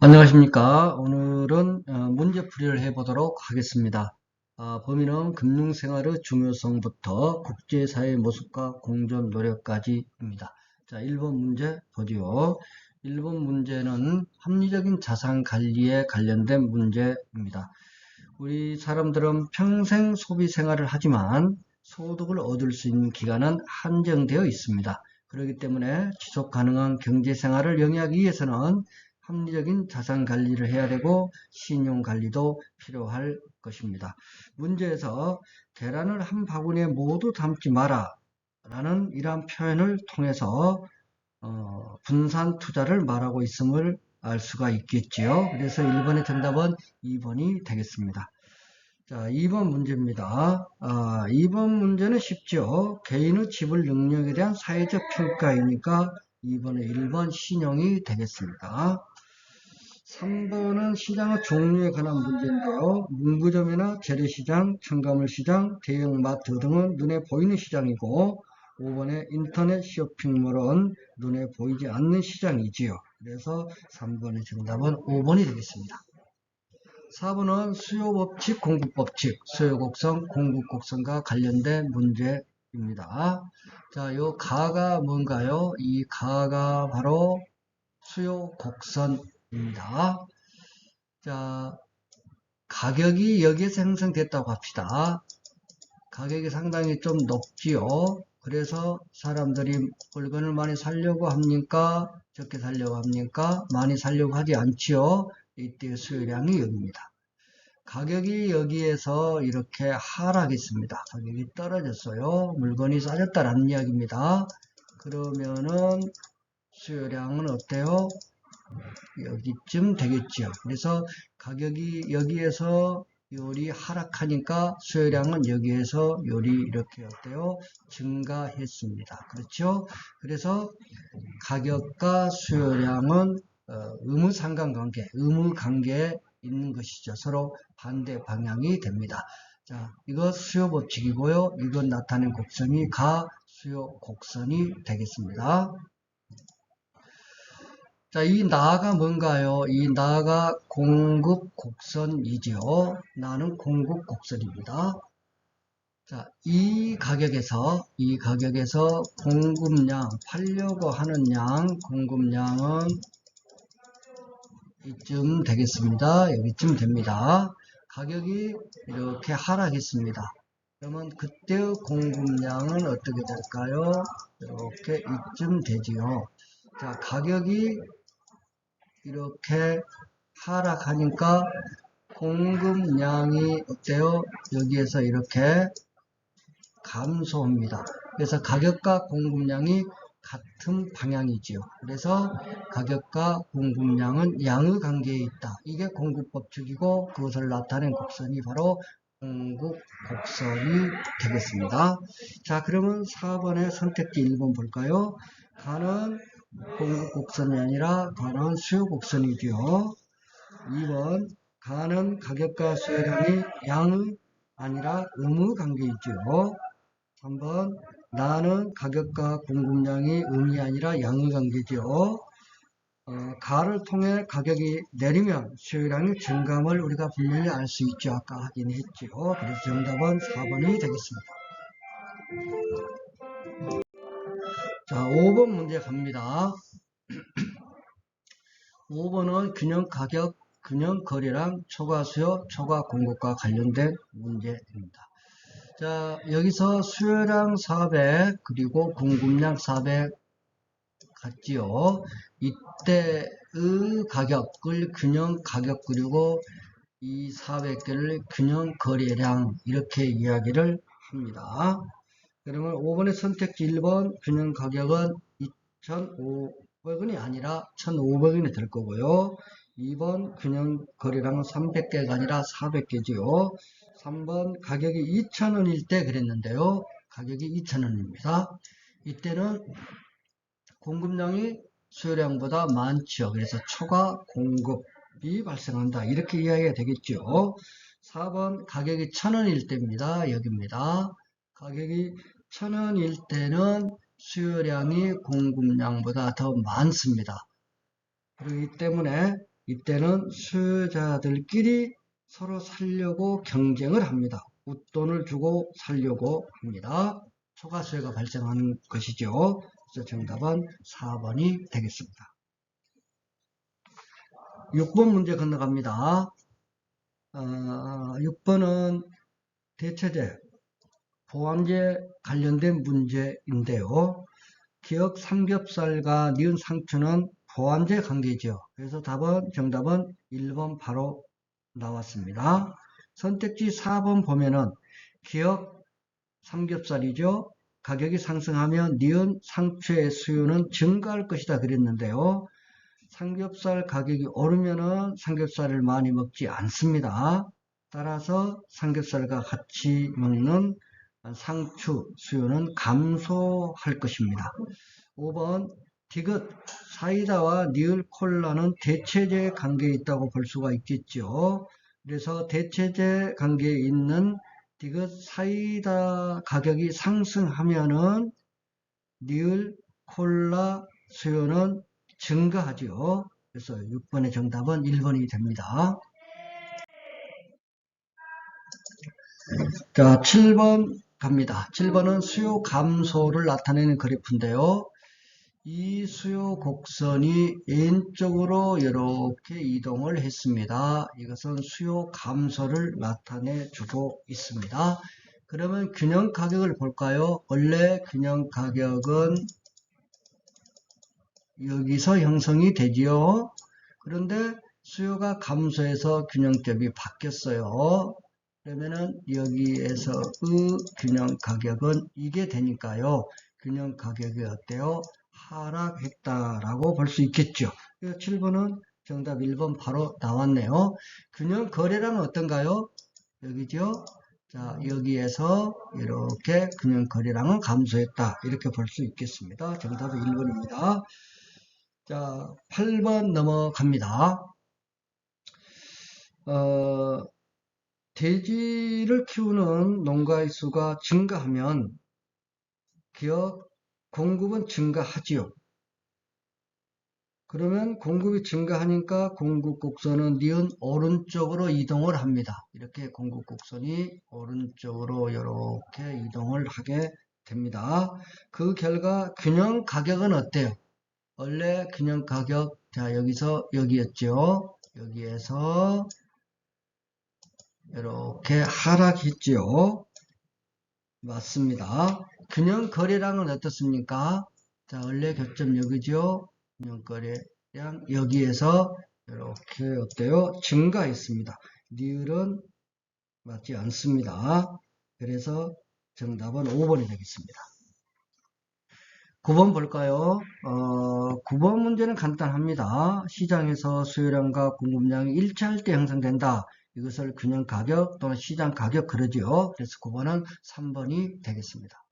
안녕하십니까. 오늘은 어, 문제 풀이를 해보도록 하겠습니다. 아, 범위는 금융생활의 중요성부터 국제사회의 모습과 공존 노력까지입니다. 자, 1번 문제 보지요. 1번 문제는 합리적인 자산 관리에 관련된 문제입니다. 우리 사람들은 평생 소비 생활을 하지만 소득을 얻을 수 있는 기간은 한정되어 있습니다. 그렇기 때문에 지속 가능한 경제 생활을 영위하기 위해서는 합리적인 자산 관리를 해야 되고 신용 관리도 필요할 것입니다. 문제에서 계란을 한 바구니에 모두 담지 마라 라는 이러한 표현을 통해서 어, 분산 투자를 말하고 있음을 알 수가 있겠지요. 그래서 1번의 정답은 2번이 되겠습니다. 자, 2번 문제입니다. 아, 2번 문제는 쉽죠. 개인의 지불 능력에 대한 사회적 평가이니까 2번의 1번 신용이 되겠습니다. 3번은 시장의 종류에 관한 문제인데요. 문구점이나 재래시장, 첨가물시장, 대형마트 등은 눈에 보이는 시장이고 5번의 인터넷 쇼핑몰은 눈에 보이지 않는 시장이지요. 그래서 3번의 정답은 5번이 되겠습니다. 4번은 수요법칙, 공급법칙, 수요곡선, 공급곡선과 관련된 문제입니다. 자, 요 가가 뭔가요? 이 가가 바로 수요곡선 입니다. 자, 가격이 여기에서 형성됐다고 합시다. 가격이 상당히 좀 높지요. 그래서 사람들이 물건을 많이 사려고 합니까? 적게 사려고 합니까? 많이 사려고 하지 않지요. 이때 수요량이 여기입니다. 가격이 여기에서 이렇게 하락했습니다. 가격이 떨어졌어요. 물건이 싸졌다라는 이야기입니다. 그러면은 수요량은 어때요? 여기쯤 되겠죠. 그래서 가격이 여기에서 요리 하락하니까 수요량은 여기에서 요리 이렇게 어때요? 증가했습니다. 그렇죠? 그래서 가격과 수요량은 어, 의무 상관관계, 의무 관계에 있는 것이죠. 서로 반대 방향이 됩니다. 자, 이거 수요 법칙이고요. 이건 나타낸 곡선이 가 수요 곡선이 되겠습니다. 자, 이 나가 뭔가요? 이 나가 공급 곡선이지요. 나는 공급 곡선입니다. 자, 이 가격에서, 이 가격에서 공급량, 팔려고 하는 양, 공급량은 이쯤 되겠습니다. 여기쯤 됩니다. 가격이 이렇게 하락했습니다. 그러면 그때 공급량은 어떻게 될까요? 이렇게 이쯤 되지요. 자, 가격이 이렇게 하락하니까 공급량이 어때요? 여기에서 이렇게 감소합니다. 그래서 가격과 공급량이 같은 방향이지요. 그래서 가격과 공급량은 양의 관계에 있다. 이게 공급 법칙이고 그것을 나타낸 곡선이 바로 공급 곡선이 되겠습니다. 자 그러면 4번의 선택지 1번 볼까요? 가는 공급 곡선이 아니라 가는 수요 곡선이고요. 2번 가는 가격과 수요량이 양의 아니라 의무 관계이죠. 3번 나는 가격과 공급량이 의미 아니라 양의 관계죠. 어, 가를 통해 가격이 내리면 수요량이 증감을 우리가 분명히 알 수 있죠. 아까 확인했죠. 그래서 정답은 4번이 되겠습니다. 자, 5번 문제 갑니다. 5번은 균형 가격, 균형 거래량 초과 수요, 초과 공급과 관련된 문제입니다. 자, 여기서 수요량 400, 그리고 공급량 400 같지요. 이때의 가격을 균형 가격 그리고 이 400개를 균형 거래량 이렇게 이야기를 합니다. 그러면 5번의 선택지 1번 균형 가격은 2,500원이 아니라 1,500원이 될 거고요. 2번 균형 거래량은 300개가 아니라 400개지요. 3번 가격이 2,000원일 때 그랬는데요. 가격이 2,000원입니다. 이때는 공급량이 수요량보다 많죠. 그래서 초과 공급이 발생한다. 이렇게 이야기가 되겠죠. 4번 가격이 1,000원일 때입니다. 여기입니다. 가격이 1,000원일 때는 수요량이 공급량보다 더 많습니다. 그렇기 때문에 이때는 수요자들끼리 서로 살려고 경쟁을 합니다. 웃돈을 주고 살려고 합니다. 초과 수요가 발생하는 것이죠. 그래서 정답은 4번이 되겠습니다. 6번 문제 건너갑니다. 어, 6번은 대체제, 보완제 관련된 문제인데요. 기억 삼겹살과 니은 상추는 보완제 관계죠. 그래서 답은 정답은 1번 바로 나왔습니다. 선택지 4번 보면은 기억 삼겹살이죠. 가격이 상승하면 니은 상추의 수요는 증가할 것이다 그랬는데요. 삼겹살 가격이 오르면은 삼겹살을 많이 먹지 않습니다. 따라서 삼겹살과 같이 먹는 상추 수요는 감소할 것입니다. 5번 디귿 사이다와 니을 콜라는 대체제 관계에 있다고 볼 수가 있겠죠. 그래서 대체제 관계에 있는 디귿 사이다 가격이 상승하면은 니을 콜라 수요는 증가하죠. 그래서 6번의 정답은 1번이 됩니다. 자, 7번 갑니다. 7번은 수요 감소를 나타내는 그래프인데요. 이 수요 곡선이 왼쪽으로 이렇게 이동을 했습니다. 이것은 수요 감소를 나타내 주고 있습니다. 그러면 균형 가격을 볼까요? 원래 균형 가격은 여기서 형성이 되지요. 그런데 수요가 감소해서 균형점이 바뀌었어요. 그러면은 여기에서의 균형 가격은 이게 되니까요. 균형 가격이 어때요? 하락했다라고 볼 수 있겠죠. 7번은 정답 1번 바로 나왔네요. 균형 거래량은 어떤가요? 여기죠. 자, 여기에서 이렇게 균형 거래량은 감소했다. 이렇게 볼 수 있겠습니다. 정답은 1번입니다. 자, 8번 넘어갑니다. 어, 돼지를 키우는 농가의 수가 증가하면 기업 공급은 증가하지요. 그러면 공급이 증가하니까 공급 곡선은 니은 오른쪽으로 이동을 합니다. 이렇게 공급 곡선이 오른쪽으로 이렇게 이동을 하게 됩니다. 그 결과 균형 가격은 어때요? 원래 균형 가격 자 여기서 여기였죠. 여기에서 이렇게 하락했죠. 맞습니다. 균형 거래량은 어떻습니까? 자, 원래 교점 여기죠. 균형 거래량 여기에서 이렇게 어때요? 증가했습니다. 니을은 맞지 않습니다. 그래서 정답은 5번이 되겠습니다. 9번 볼까요? 어, 9번 문제는 간단합니다. 시장에서 수요량과 공급량이 일치할 때 형성된다. 이것을 균형 가격 또는 시장 가격 그러죠. 그래서 9번은 3번이 되겠습니다.